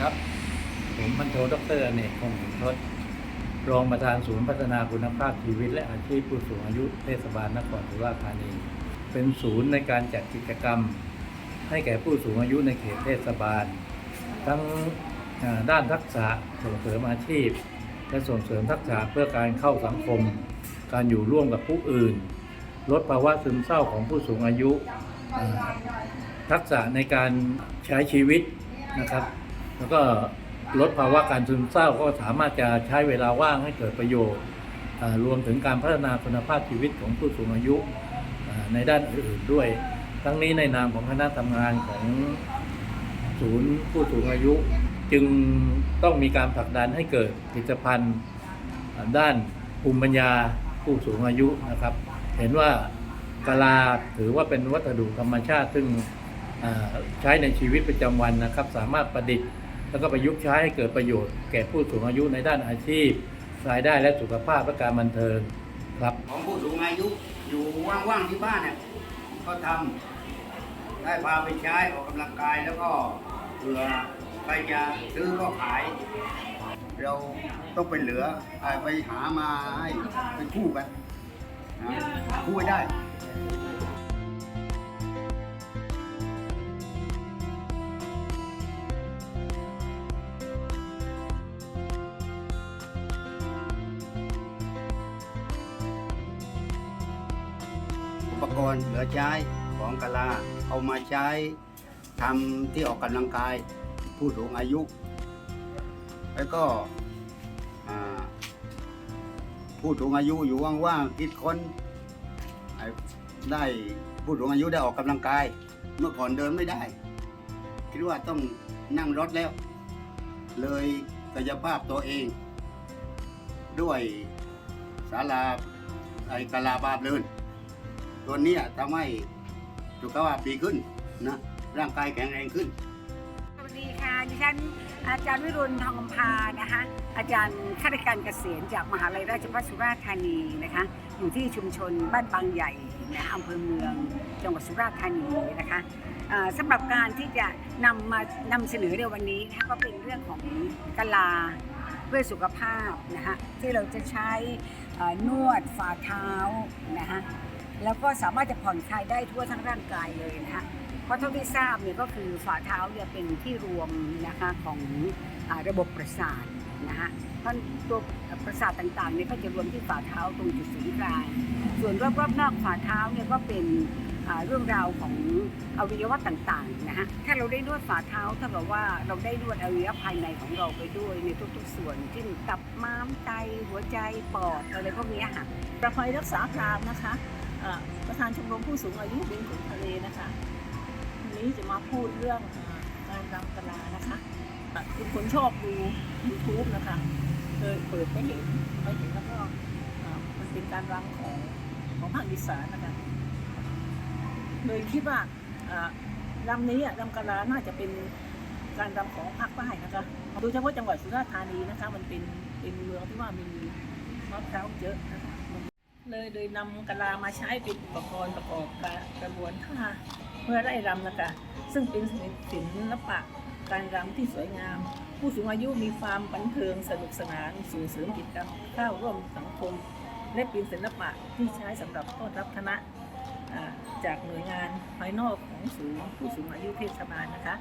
ครับ ผมพันโทดรอเนกคงทศรองประธานศูนย์พัฒนาคุณภาพชีวิต และอาชีพผู้สูงอายุเทศบาลนครสุราษฎร์ธานี เป็นศูนย์ในการจัดกิจกรรม ให้แก่ผู้สูงอายุในเขตเทศบาล ทั้งด้านทักษะส่งเสริมอาชีพ และส่งเสริมทักษะเพื่อการเข้าสังคม การอยู่ร่วมกับผู้อื่น ลดภาวะซึมเศร้าของผู้สูงอายุ ทักษะในการใช้ชีวิตนะครับ แล้วก็ลดภาวะการซึมเศร้าก็สามารถจะใช้เวลาว่างให้เกิดประโยชน์รวมถึงการพัฒนาคุณภาพชีวิตของผู้สูงอายุในด้านอื่นๆด้วย ทั้งนี้ในนามของคณะทำงานของศูนย์ผู้สูงอายุ จึงต้องมีการผลักดันให้เกิดผลิตภัณฑ์ด้านภูมิปัญญาผู้สูงอายุนะครับ เห็นว่ากะลาถือว่าเป็นวัสดุธรรมชาติซึ่งใช้ในชีวิตประจำวันนะครับ สามารถประดิษฐ์ แล้วก็ประยุกต์ใช้ให้เกิดประโยชน์แก่ผู้สูงอายุในด้านอาชีพ รายได้และสุขภาพและการบันเทิงครับ ของผู้สูงอายุอยู่ว่างๆที่บ้านเนี่ยก็ทำได้พาไปใช้ออกกำลังกายแล้วก็เผื่อใครจะซื้อก็ขาย เราต้องไปเหลือไปหามาให้เป็นคู่กันนะคู่ไว้ได้ กรณ์เหลือใช้ของกะลาเอามาใช้ทำที่ออกกำลังกายผู้สูงอายุ แล้วก็ผู้สูงอายุอยู่ว่างๆคิดค้นได้ผู้สูงอายุได้ออกกำลังกาย เมื่อก่อนเดินไม่ได้ คิดว่าต้องนั่งรถแล้ว เลยกายภาพตัวเอง ด้วยศาลาไอ้กะลาบาบเลิน ตัวนี้ทำให้สุขภาพดีขึ้นนะร่างกายแข็งแรงขึ้น สวัสดีค่ะดิฉันอาจารย์วิรุณทองคำพานะคะ อาจารย์ข้าราชการเกษียณจากมหาลัยราชภัฏสุราษฎร์ธานีนะคะ อยู่ที่ชุมชนบ้านบางใหญ่นะอำเภอเมืองจังหวัดสุราษฎร์ธานีนะคะอ่าสำหรับการที่จะนำมานำเสนอในวันนี้นะคะก็เป็นเรื่องของกะลาเพื่อสุขภาพนะคะที่เราจะใช้นวดฝ่าเท้านะคะ แล้วก็สามารถจะผ่อนคลายได้ทั่วทั้งร่างกายเลยนะคะเพราะเท่าที่ทราบเนี่ยก็คือฝ่าเท้าเนี่ยเป็นที่รวมนะคะของอระบบประสาทนะคะเพราะตัวประสาทต่างๆเนี่ยก็จะรวมที่ฝ่าเท้าตรงจุดศูนย์กลางส่วนรอบๆนอกฝ่าเท้าเนี่ยก็เป็นเรื่องราวของอวัยวะต่างๆนะฮะ ถ้าเราได้นวดฝ่าเท้าเท่ากับว่าเราได้นวดอวัยวะภายในของเราไปด้วยในทุกๆส่วนเช่นตับม้ามไตหัวใจปอดอะไรพวกนี้ค่ะประภัยรักษาพรามนะคะ ประธานชมรมผู้สูงอายุบินถึงทะเลนะคะวันนี้จะมาพูดเรื่องการรำกะลานะคะเอ่อเป็นคนชอบดู YouTube นะคะเคยเปิดไปเห็นไปเห็นแล้วก็มันเป็นการรำของของภาคอีสานนะคะเลยคิดว่ารำนี้อะรำกะลาน่าจะเป็นการรำของภาคใต้นะคะโดยเฉพาะจังหวัดสุราษฎร์ธานีนะคะ มันเป็นเป็นเมืองที่ว่ามีมะพร้าวเยอะนะคะ เลยเลยนำกะลามาใช้เป็นอุปกรณ์ประกอบการกระบวนท่าเพื่อไล่รำนะคะซึ่งเป็นศิลปะการรำที่สวยงาม ผู้สูงอายุมีความบันเทิงสนุกสนานส่งเสริมกิจกรรมเข้าร่วมสังคม และเป็นศิลปะที่ใช้สำหรับต้อนรับคณะจากหน่วยงานภายนอกของศูนย์ผู้สูงอายุเทศบาลนะคะ